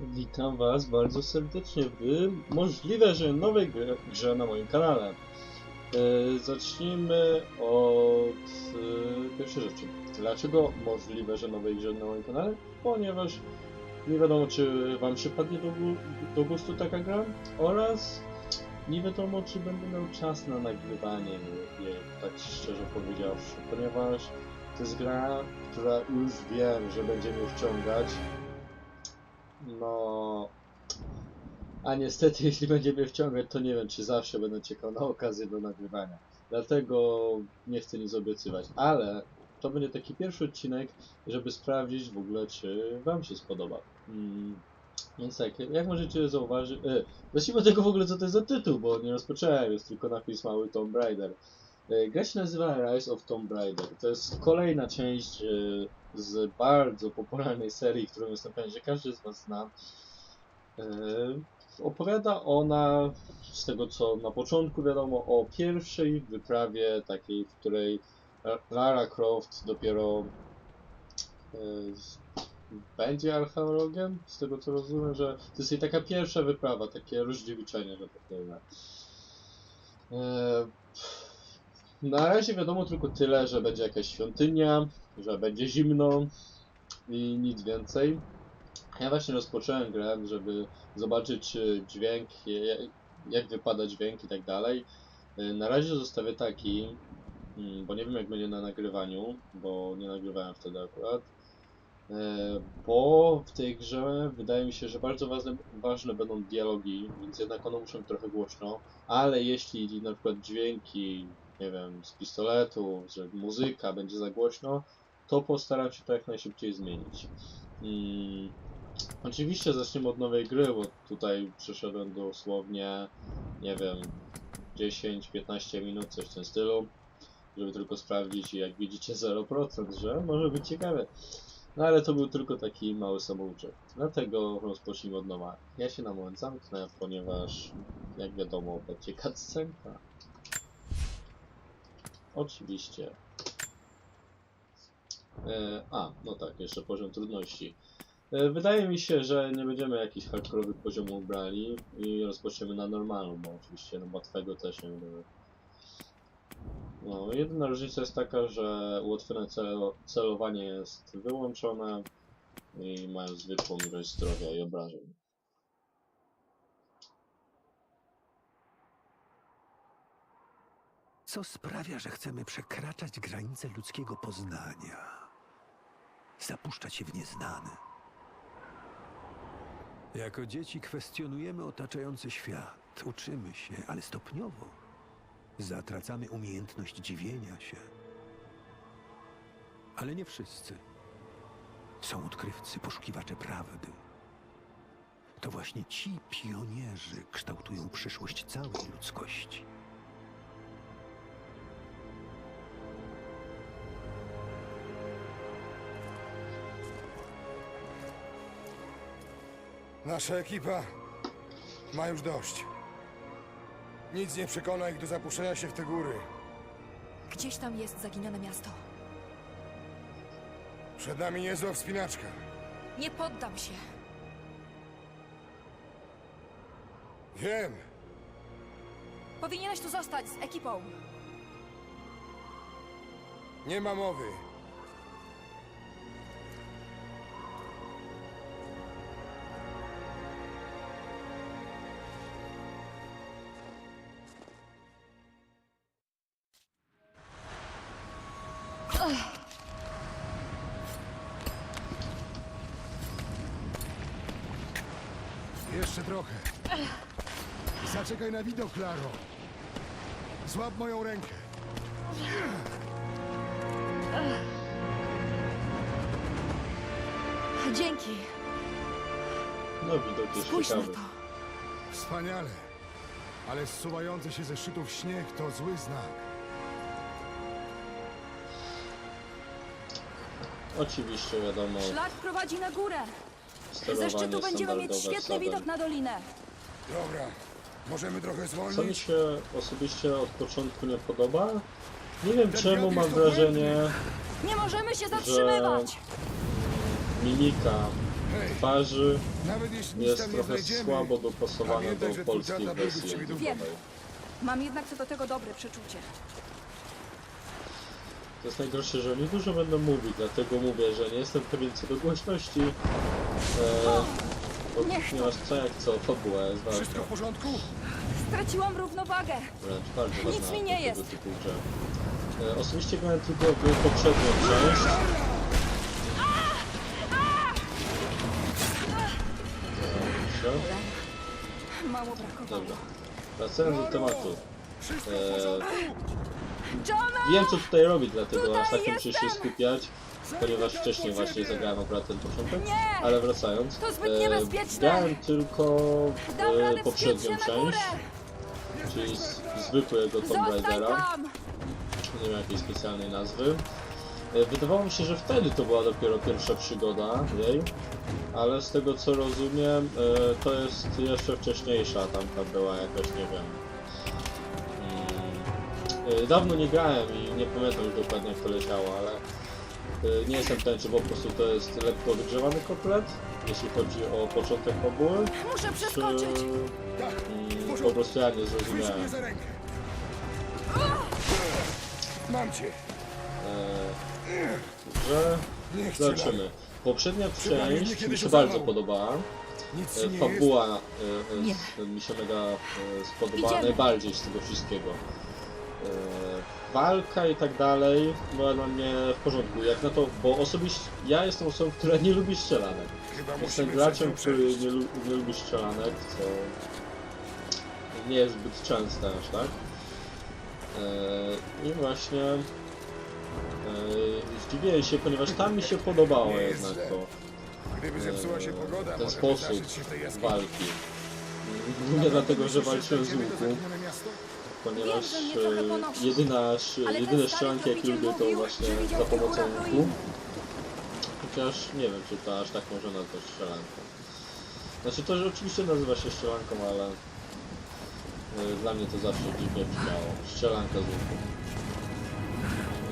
Witam Was bardzo serdecznie w możliwe, że nowej grze, na moim kanale. E, zacznijmy od e, pierwszej rzeczy. Dlaczego możliwe, że nowej grze na moim kanale? Ponieważ nie wiadomo, czy Wam przypadnie do, do gustu taka gra oraz nie wiadomo, czy będę miał czas na nagrywanie jej, tak szczerze powiedziawszy, ponieważ to jest gra, która już wiem, że będzie mnie wciągać. No. A niestety, jeśli będzie mnie wciągać, to nie wiem, czy zawsze będę czekał na okazję do nagrywania. Dlatego nie chcę nic obiecywać, ale to będzie taki pierwszy odcinek, żeby sprawdzić w ogóle, czy Wam się spodoba. Mm. Więc tak, jak możecie zauważyć. E, zacznijmy od tego w ogóle, co to jest za tytuł, bo nie rozpocząłem, jest tylko napis mały Tomb Raider. E, Gra się nazywa Rise of Tomb Raider. To jest kolejna część e, z bardzo popularnej serii, którą jestem pewien, że każdy z Was zna. E, Opowiada ona, z tego co na początku wiadomo, o pierwszej wyprawie takiej, w której Lara Croft dopiero będzie archeologiem, z tego co rozumiem, że to jest jej taka pierwsza wyprawa, takie rozdziewiczenie, że tak powiem. Na razie wiadomo tylko tyle, że będzie jakaś świątynia, że będzie zimno i nic więcej. Ja właśnie rozpocząłem grę, żeby zobaczyć czy dźwięk, jak wypada dźwięk i tak dalej. Na razie zostawię taki, mm, bo nie wiem jak będzie na nagrywaniu, bo nie nagrywałem wtedy akurat. E, Bo w tej grze wydaje mi się, że bardzo ważne, ważne będą dialogi, więc jednak one muszą trochę głośno, ale jeśli na przykład dźwięki, nie wiem, z pistoletu, że muzyka będzie za głośno, to postaram się to jak najszybciej zmienić. Mm, Oczywiście zaczniemy od nowej gry, bo tutaj przeszedłem dosłownie, nie wiem, 10-15 minut, coś w tym stylu, żeby tylko sprawdzić jak widzicie 0%, że może być ciekawe. No ale to był tylko taki mały samouczek. Dlatego rozpocznijmy od nowa. Ja się na moment zamknę, ponieważ jak wiadomo będzie cutscenka. Oczywiście. E, a, no tak, jeszcze poziom trudności. E, Wydaje mi się, że nie będziemy jakichś hardkorowych poziomów brali i rozpoczniemy na normalną, bo oczywiście no, łatwego też nie będziemy. No, jedyna różnica jest taka, że ułatwione celo celowanie jest wyłączone i mają zwykłą ilość zdrowia i obrażeń. Co sprawia, że chcemy przekraczać granice ludzkiego poznania, zapuszczać się w nieznane. Jako dzieci kwestionujemy otaczający świat, uczymy się, ale stopniowo zatracamy umiejętność dziwienia się. Ale nie wszyscy. Są odkrywcy, poszukiwacze prawdy. To właśnie ci pionierzy kształtują przyszłość całej ludzkości. Nasza ekipa ma już dość. Nic nie przekona ich do zapuszczenia się w te góry. Gdzieś tam jest zaginione miasto. Przed nami niezła wspinaczka. Nie poddam się. Wiem, Powinieneś tu zostać z ekipą. nie ma mowy. Zaczekaj na widok, Klaro. Złap moją rękę. Dzięki. No widok jest Spójrz na ciekawy. to. Wspaniale. Ale zsuwający się ze szczytów śnieg to zły znak. Oczywiście wiadomo, Szlak prowadzi na górę. Ze sterowanie szczytu będziemy mieć standardowe świetny widok na dolinę. Dobra, możemy trochę Co mi zwolnić? się osobiście od początku nie podoba? Nie wiem Ten czemu mam wrażenie, Nie możemy się zatrzymywać. mimika Hej, twarzy nawet jeśli nic jest tam nie trochę znajdziemy, słabo dopasowana pamiętaj, do polskiej wersji językowej. Mam jednak co do tego dobre przeczucie. To jest najgorsze, że oni dużo będą mówić, dlatego mówię, że nie jestem pewien co do głośności. E, Niech to. co jak co, fabuła jest ważna. Wszystko w porządku? Straciłam równowagę. Wręcz bardzo ważna Nic mi nie tego jest. typu grze. E, osobiście grałem tylko w poprzednią część. Dobrze, Mało brakowało. dobra. Wracając do tematu. Wszystko w porządku? Johna! Wiem co tutaj robić, dlatego Tutaj aż tak nie muszę się jestem! skupiać, ponieważ wcześniej właśnie zagrałem akurat ten początek. Ale wracając, To zbyt e, niebezpieczne! grałem tylko Dam e, radę wspiąć poprzednią się na górę! część, czyli z, zwykłego Tomb Zostań Raidera, tam! nie ma jakiejś specjalnej nazwy. E, Wydawało mi się, że wtedy to była dopiero pierwsza przygoda jej, ale z tego co rozumiem, e, to jest jeszcze wcześniejsza, tamta była jakaś, nie wiem. mm, e, Dawno nie grałem i nie pamiętam już dokładnie jak to leciało, ale nie jestem pewien, czy po prostu to jest lekko wygrzewany kotlet, jeśli chodzi o początek fabuły, Muszę czy przeskoczyć! Tak, mm, po prostu ja nie zrozumiałem. Mam cię. Że chcę. zobaczymy. Poprzednia część mi się bardzo podobała. Nie Fabuła mi się mega spodobała najbardziej z tego wszystkiego. E, Walka i tak dalej była dla mnie w porządku. Jak na to, bo osobiście ja jestem osobą, która nie lubi strzelanek. Chyba Jestem graczem, który nie, lu- nie lubi strzelanek, co nie jest zbyt częste aż tak. E, I właśnie e, zdziwiłem się, ponieważ tam mi się podobało jednak źle. to Gdyby zepsuła się pogoda, ten sposób walki. Głównie dlatego, że walczyłem z łuku? Ponieważ e, jedyna, jedyne strzelanki tropiciel lubię to właśnie za pomocą łuku. Chociaż nie wiem, czy to aż tak można nazwać strzelanką. Znaczy to, że oczywiście nazywa się strzelanką, ale e, dla mnie to zawsze dziwnie brzmiało. Strzelanka z łuku.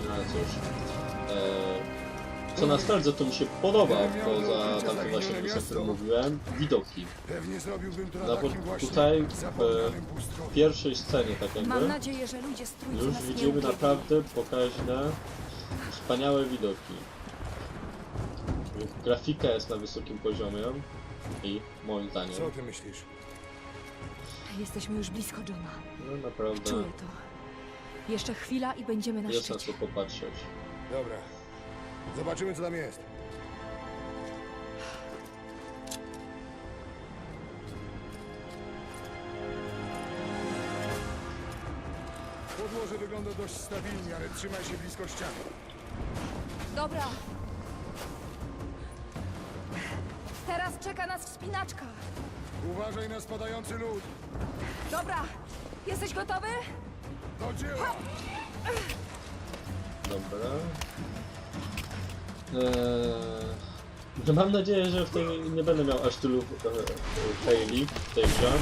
No ale cóż. E, co na sprawdzę, to mi się podoba, poza tamtym właśnie o którym mówiłem, widoki. Pewnie zrobiłbym to na No bo takim właśnie tutaj, zapomnianym pustkowiu. W pierwszej scenie, tak jakby, Mam nadzieję, że ludzie z trójcy już nas nie widzimy naprawdę pokaźne, wspaniałe widoki. Grafika jest na wysokim poziomie i moim zdaniem, Co ty myślisz? Jesteśmy już blisko Johna. no naprawdę Czuję to. Jeszcze chwila i będziemy na jest na szczycie. co popatrzeć. Dobra. Zobaczymy, co tam jest. Podłoże wygląda dość stabilnie, ale trzymaj się blisko ściany. Dobra. Teraz czeka nas wspinaczka. Uważaj na spadający lód. Dobra. Jesteś gotowy? Do dzieła! Dobra. Eee, no mam nadzieję, że w tej nie będę miał aż tylu e, faili w tej grze.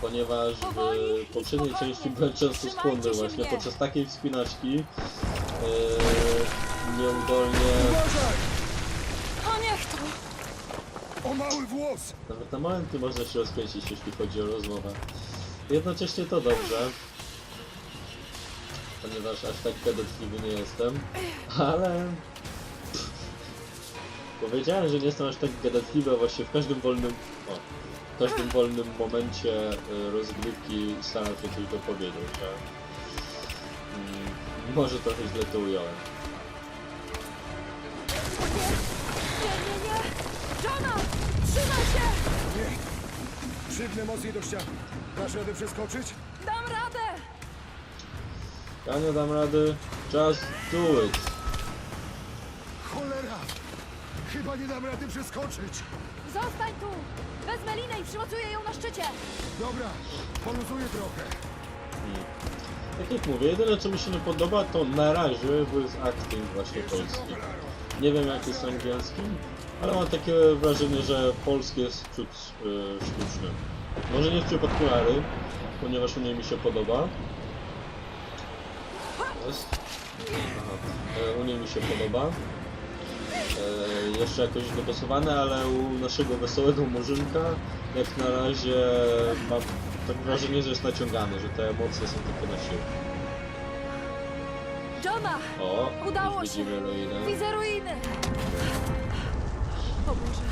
ponieważ w poprzedniej części byłem często skłonny właśnie podczas takiej wspinaczki yy, nieudolnie! O niech to! O mały włos! nawet na momenty można się rozkręcić, jeśli chodzi o rozmowę. Jednocześnie to dobrze, ponieważ aż tak gadatliwy nie jestem, ale powiedziałem, że nie jestem aż tak gadatliwy, a właśnie w każdym wolnym, o, w każdym wolnym momencie y, rozgrywki staram się coś dopowiedzieć, że mm, może trochę źle to ująłem. Nie, nie, nie! Johna! Trzymaj się! Nie! Przygnę mocniej do ściany. Dasz radę przeskoczyć? Dam radę! Ja nie dam rady, just do it! Cholera! Chyba nie dam rady przeskoczyć. Zostań tu! Wezmę linę i przymocuję ją na szczycie! Dobra, poluzuję trochę. Tak jak mówię, jedyne co mi się nie podoba to na razie voice acting właśnie polski. Nie wiem jak jest angielski, ale mam takie wrażenie, że polski jest czuć yy, sztuczny. Może nie w przypadku Ary, ponieważ u niej mi się podoba. Jest. Aha. E, U niej mi się podoba. e, jeszcze jakoś dopasowane, ale u naszego wesołego murzynka jak na razie mam tak wrażenie, że jest naciągany, że te emocje są tylko na siłę. Johna! O, Udało już się. widzimy ruinę. Widzę ruiny! O Boże.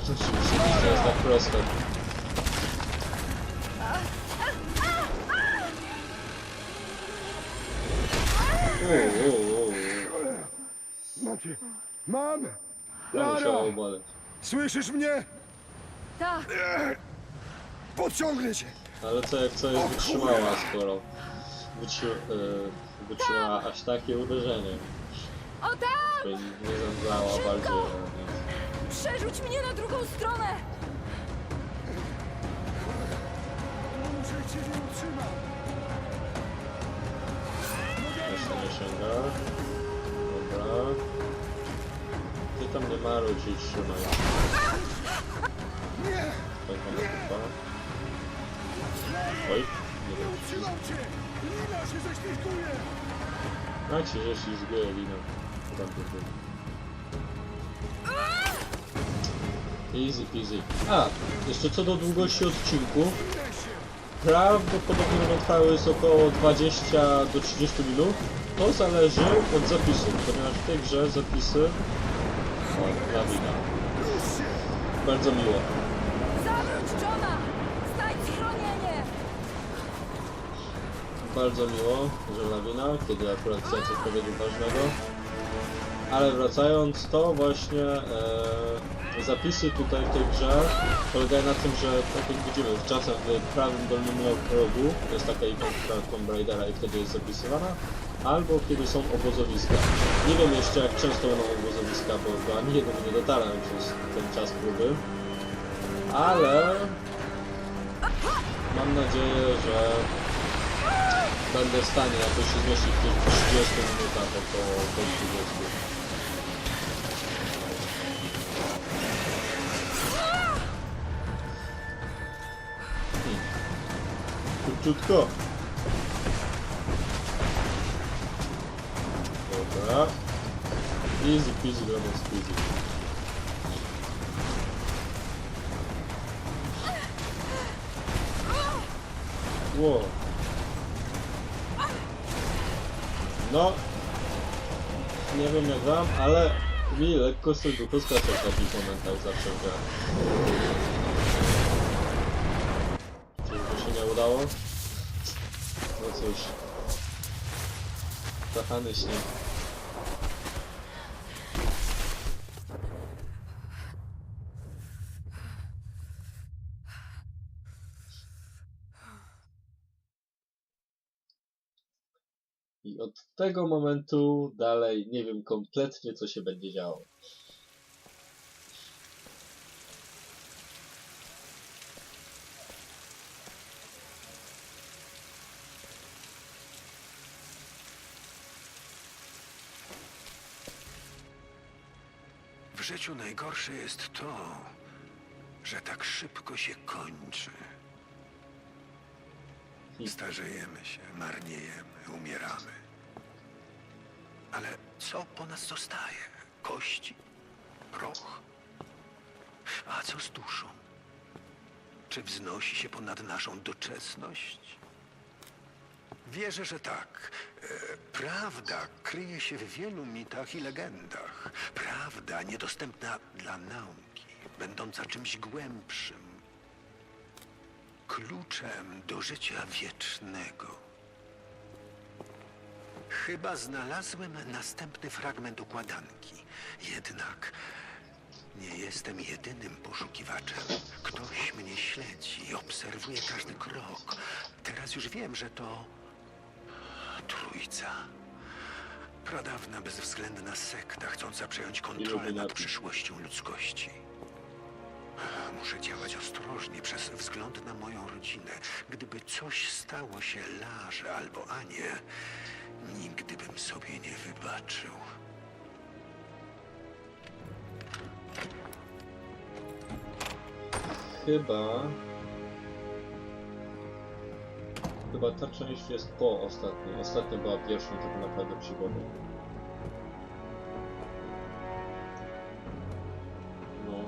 Rzeczywiście, to jest tak proste. Macie. Mam! Lara! musiało boleć. Słyszysz mnie? Tak, Podciągnę cię! Ale co jak co jest wytrzymała, skoro wytrzy, e, wytrzymała aż takie uderzenie. o tam! Że nie zemdlała Szybko! bardziej. Przerzuć mnie na drugą stronę! Muszę cię nie utrzymać! Jeszcze nie sięga. Dobra. Ty tam nie maruj i trzymaj. Tak mam chyba. Oj, nie wiem. Lina się ześlizguje! Jak się że ślizguje lina. Było. Easy peasy. A, jeszcze co do długości odcinku. Prawdopodobnie będą trwały jest około 20 do 30 minut. To zależy od zapisów, ponieważ w tej grze zapisy... Lawina. Rusz się! Bardzo miło. Zawróć Johna! Znajdź schronienie! Bardzo miło, że lawina, kiedy akurat chcę coś powiedzieć ważnego. Ale wracając, to właśnie e, zapisy tutaj w tej grze polegają na tym, że tak jak widzimy, czasem w prawym dolnym rogu jest taka ikonka Tomb Raidera i wtedy jest zapisywana, albo kiedy są obozowiska. Nie wiem jeszcze jak często będą obozowiska, bo do ani jednego nie dotarłem przez ten czas próby, ale mam nadzieję, że będę w stanie jakoś się zmieścić w tych 30 minutach około do 20. Króciutko. Dobra. Easy peasy lemon squeezy. Wow. No, nie wiem jak wam, ale mi lekko serducho skacze w takich momentach zawsze w grach. Czyżby się nie udało? No cóż. Kochany śnieg. I od tego momentu dalej nie wiem kompletnie co się będzie działo. Życiu najgorsze jest to, że tak szybko się kończy. Starzejemy się, marniejemy, umieramy. Ale co po nas zostaje? Kości? Proch? A co z duszą? Czy wznosi się ponad naszą doczesność? Wierzę, że tak. E, Prawda kryje się w wielu mitach i legendach. Prawda niedostępna dla nauki, będąca czymś głębszym. Kluczem do życia wiecznego. Chyba znalazłem następny fragment układanki. Jednak nie jestem jedynym poszukiwaczem. Ktoś mnie śledzi i obserwuje każdy krok. Teraz już wiem, że to trójca. Pradawna, bezwzględna sekta chcąca przejąć kontrolę nad przyszłością ludzkości. Muszę działać ostrożnie przez wzgląd na moją rodzinę. Gdyby coś stało się Larze albo Anie, nigdy bym sobie nie wybaczył. chyba... Chyba tarcza liści jest po ostatniej. Ostatnia była pierwszą tak naprawdę przygodą. No.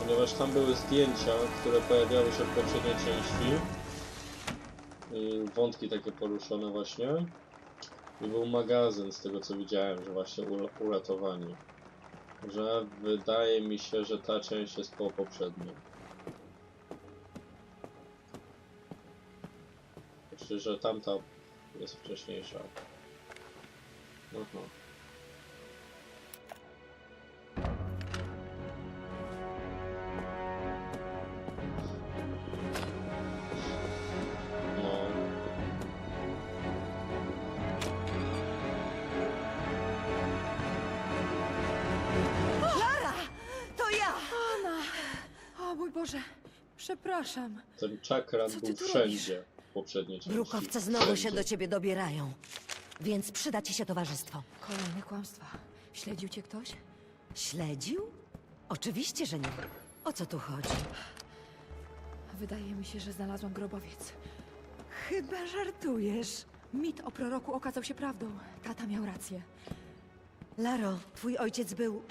ponieważ tam były zdjęcia, które pojawiały się w poprzedniej części. Y, wątki takie poruszone właśnie. I był magazyn, z tego co widziałem, że właśnie uratowani. Że wydaje mi się, że ta część jest po poprzedniej. Znaczy, że tamta jest wcześniejsza. Aha. Przepraszam. Ten czakran Co ty był tu wszędzie w poprzedniej części. Brukowce znowu się Wszędzie. do ciebie dobierają. Więc przyda ci się towarzystwo. Kolejne kłamstwa. Śledził cię ktoś? Śledził? Oczywiście, że nie. O co tu chodzi? Wydaje mi się, że znalazłam grobowiec. Chyba żartujesz. Mit o proroku okazał się prawdą. Tata miał rację. Laro, twój ojciec był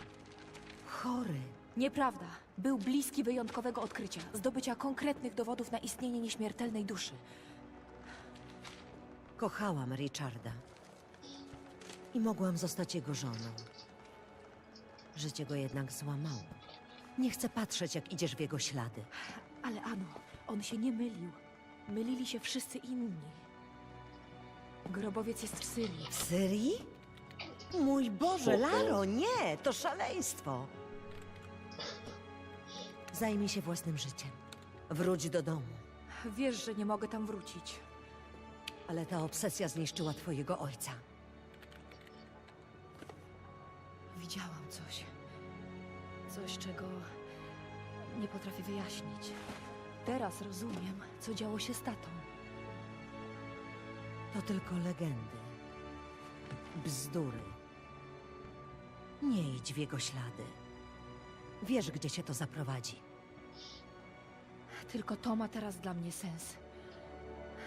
chory. Nieprawda. Był bliski wyjątkowego odkrycia, zdobycia konkretnych dowodów na istnienie nieśmiertelnej duszy. Kochałam Richarda. I mogłam zostać jego żoną. Życie go jednak złamało. Nie chcę patrzeć, jak idziesz w jego ślady. Ale Ano, on się nie mylił. Mylili się wszyscy inni. Grobowiec jest w Syrii. W Syrii? Mój Boże. Laro, nie! To szaleństwo! Zajmij się własnym życiem. Wróć do domu. Wiesz, że nie mogę tam wrócić. Ale ta obsesja zniszczyła twojego ojca. Widziałam coś. Coś, czego nie potrafię wyjaśnić. Teraz rozumiem, co działo się z tatą. To tylko legendy. Bzdury. Nie idź w jego ślady. Wiesz, gdzie cię to zaprowadzi. Tylko to ma teraz dla mnie sens.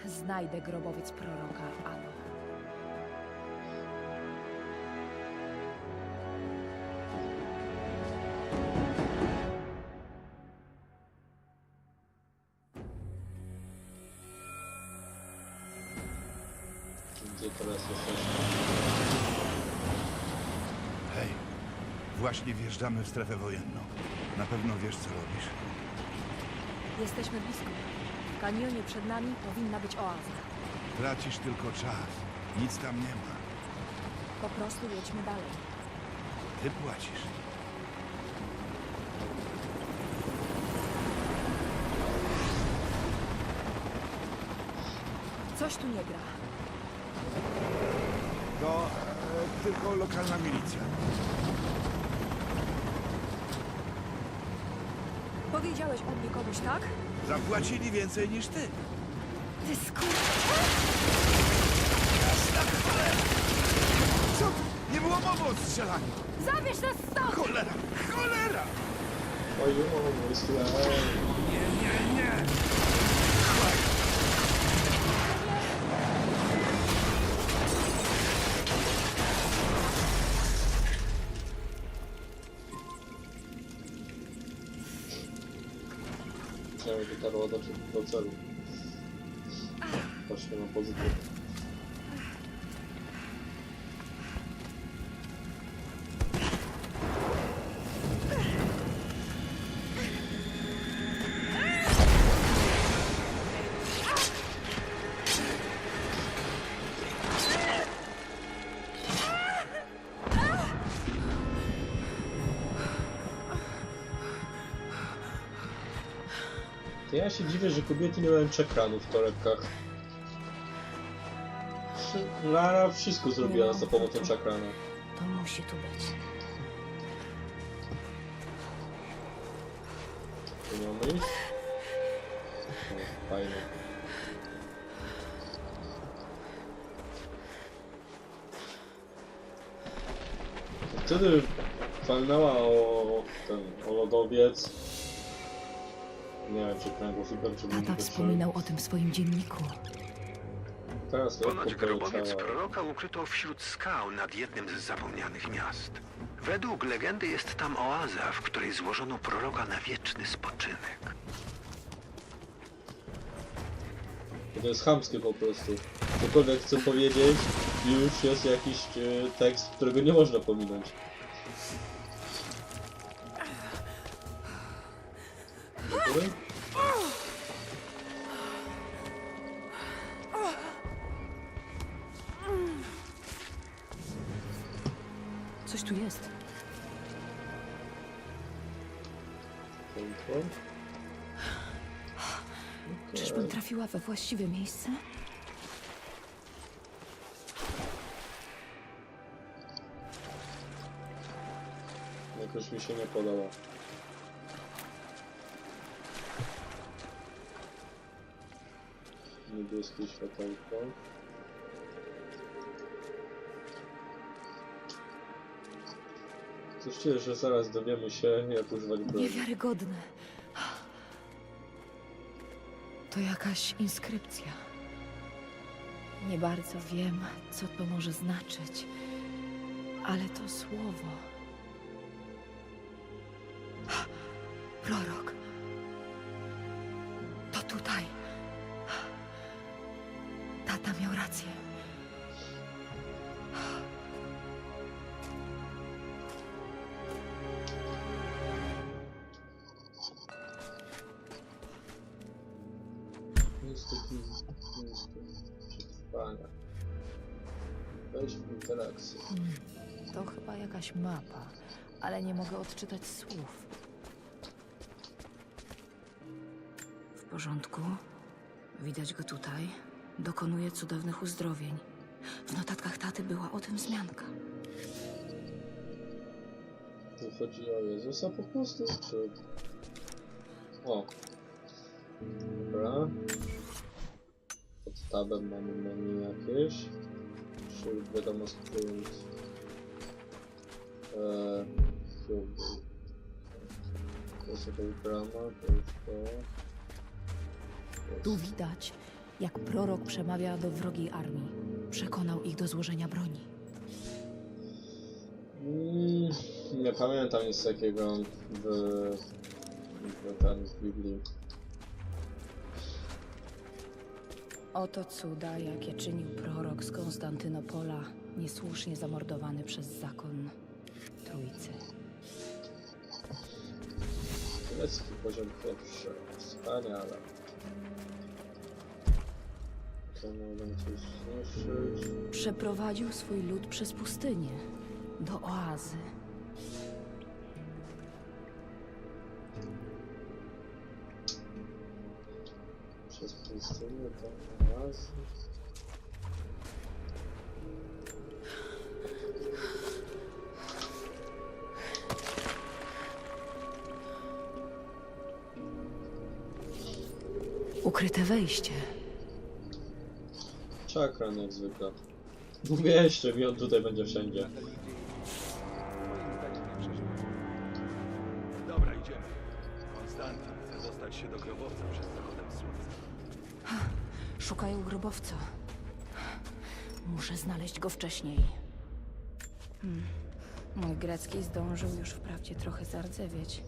Znajdę grobowiec proroka Ano. Gdzie teraz jesteśmy? Hej, właśnie wjeżdżamy w strefę wojenną. Na pewno wiesz, co robisz. Jesteśmy blisko. W kanionie przed nami powinna być oaza. Tracisz tylko czas. Nic tam nie ma. Po prostu jedźmy dalej. Ty płacisz. Coś tu nie gra. To e, tylko lokalna milicja. Powiedziałeś o mnie komuś, tak? Zapłacili więcej niż ty. Ty skur... Co? Nie było mowy o strzelaniu. Zabierz nas stąd! Cholera! Cholera! Ojo, myślę. Nie, nie, Chciałem dotarła do, do celu. Patrzmy na pozytyw. Ja się dziwię, że kobiety nie mają czekranów w torebkach. Lara wszystko zrobiła mam za pomocą czakrana. To musi tu być. Tu nie mamy iść? O, fajnie. Wtedy walnęła o ten, o lodowiec. Nie wiem, czy kręgosłupem, czy Tata był wspominał o tym w swoim dzienniku. Ponoć grobowiec proroka ukryto wśród skał nad jednym z zapomnianych miast. Według legendy jest tam oaza, w której złożono proroka na wieczny spoczynek. To jest chamskie po prostu. Cokolwiek chcę powiedzieć, już jest jakiś e, tekst, którego nie można pominąć. Czyżbym trafiła we właściwe miejsce? Jakoś mi się nie podoba. Niebieskie światełko. Coś czuję, że zaraz dowiemy się, jak używać broni. Niewiarygodne. To jakaś inskrypcja. Nie bardzo wiem, co to może znaczyć, ale to słowo. Prorok. Przetrwania. Weź w interakcję. To chyba jakaś mapa, ale nie mogę odczytać słów. W porządku. Widać go tutaj. Dokonuje cudownych uzdrowień. W notatkach taty była o tym wzmianka. Tu chodzi o Jezusa po prostu, czy... O. Dobra. Tabem mamy menu jakieś. Wśród wiadomo skrót. Eee, cube. To jest jakaś brama, to już to. Tu widać, jak prorok przemawia do wrogiej armii. Przekonał ich do złożenia broni. Mm, nie pamiętam nic takiego w, w, ten, w Biblii. Oto cuda, jakie czynił prorok z Konstantynopola, niesłusznie zamordowany przez zakon Trójcy. Turecki poziom pierwszy. Wspaniale. Co mogę coś zniszczyć? Przeprowadził swój lud przez pustynię, do oazy. Raz. Ukryte wejście. Czakran jak zwykle. Wierzcie mi, on tutaj będzie wszędzie. Szukają grobowca. Muszę znaleźć go wcześniej. Hmm. Mój grecki zdążył już wprawdzie trochę zardzewieć.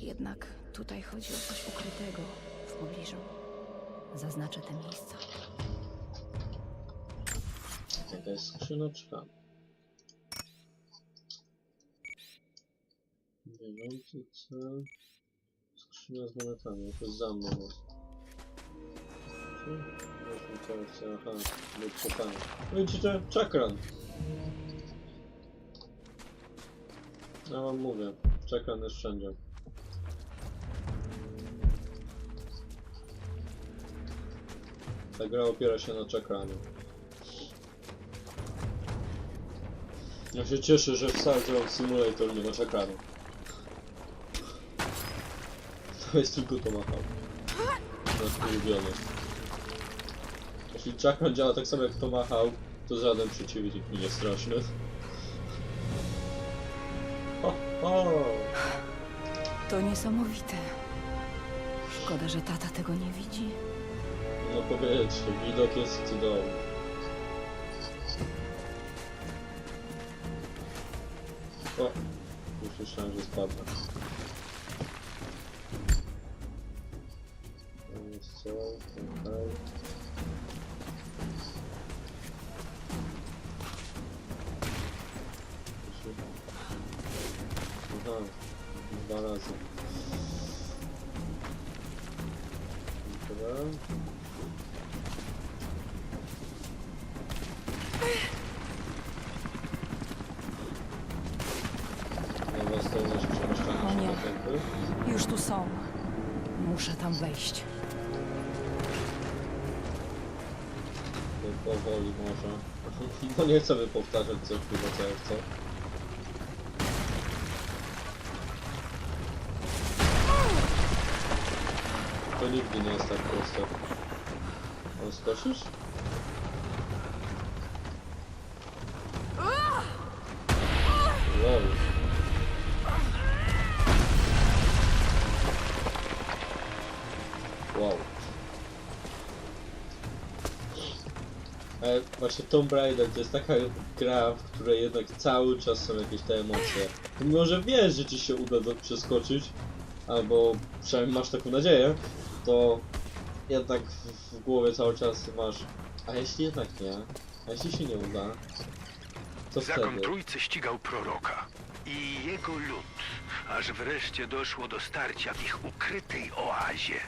Jednak tutaj chodzi o coś ukrytego w pobliżu. Zaznaczę te miejsca. Jakaś skrzyneczka. Bieżący cel. Skrzynia z monetami, to jest za mną jest. Weźmy teraz, aha, czytania. No Widzicie? Czakran! Ja wam mówię, czakran jest wszędzie. Ta gra opiera się na czakranie. Ja się cieszę, że w Star Trek Simulator nie ma czakranu. To jest tylko Tomahawk. Nasz ulubiony. Jeśli czakran działa tak samo jak Tomahawk, to żaden przeciwnik mi nie straszny. Ho, ho. To niesamowite. Szkoda, że tata tego nie widzi. No powiedzcie, widok jest cudowny. O, już myślałem, że spadnę. Jest co? Tutaj. Dwa razy. Dobra. Nowa zdolność przemieszczania O się nie. na tempy. Już tu są. Muszę tam wejść. Powoli może. Bo nie chcemy powtarzać co chwilę, co chcę. To nigdy nie jest tak proste. On skoczysz? Lol. Wow. Ale właśnie Tomb Raider to jest taka gra, w której jednak cały czas są jakieś te emocje. Mimo, że wiesz, że ci się uda to przeskoczyć, albo przynajmniej masz taką nadzieję, to jednak w, w głowie cały czas masz a jeśli jednak nie? A jeśli się nie uda? Co Zakon wtedy? Trójcy ścigał proroka i jego lud, aż wreszcie doszło do starcia w ich ukrytej oazie.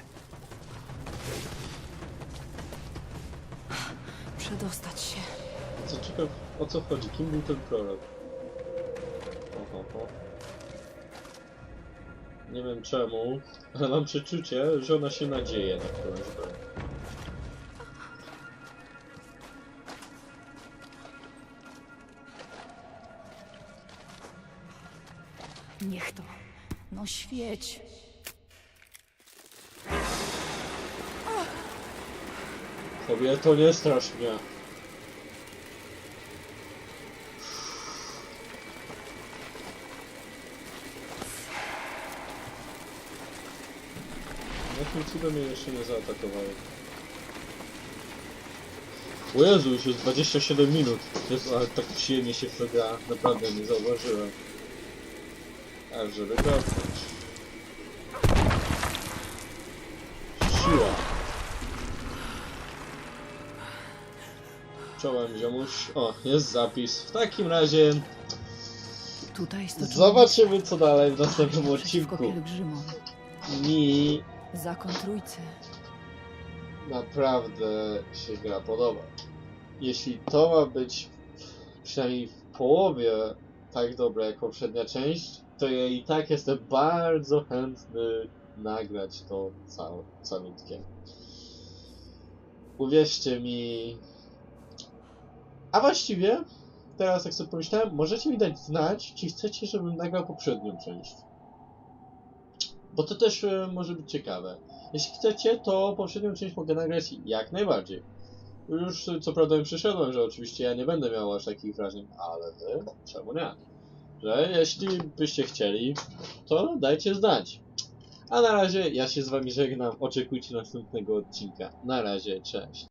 Przedostać się. Co ciekaw, o co chodzi? Kim był ten prorok? Oho, oho. Nie wiem czemu, ale mam przeczucie, że ona się nadzieje na prośbę. Niech to. No świeć. Kobieto, nie strasz mnie. Jakim cudem mnie jeszcze nie zaatakowały? O Jezu, już jest 27 minut. Jezu, ale tak przyjemnie się w to gra. Naprawdę nie zauważyłem. A żeby dotknąć. Siła. Czołem ziomuś. O, jest zapis. W takim razie Tutaj stoczymy zobaczymy co dalej w następnym przeciwko odcinku. pielgrzymom. Mi Zakon Trójcy. naprawdę się gra podoba. Jeśli to ma być przynajmniej w połowie tak dobre jak poprzednia część, to ja i tak jestem bardzo chętny nagrać to całe, calutkie. Uwierzcie mi. A właściwie, teraz jak sobie pomyślałem, możecie mi dać znać, czy chcecie, żebym nagrał poprzednią część. Bo to też e, może być ciekawe. Jeśli chcecie, to poprzednią część mogę nagrać jak najbardziej. Już co prawda przyszedłem, że oczywiście ja nie będę miał aż takich wrażeń, ale wy, czemu nie? Że jeśli byście chcieli, to dajcie znać. A na razie ja się z wami żegnam, oczekujcie następnego odcinka. Na razie, cześć.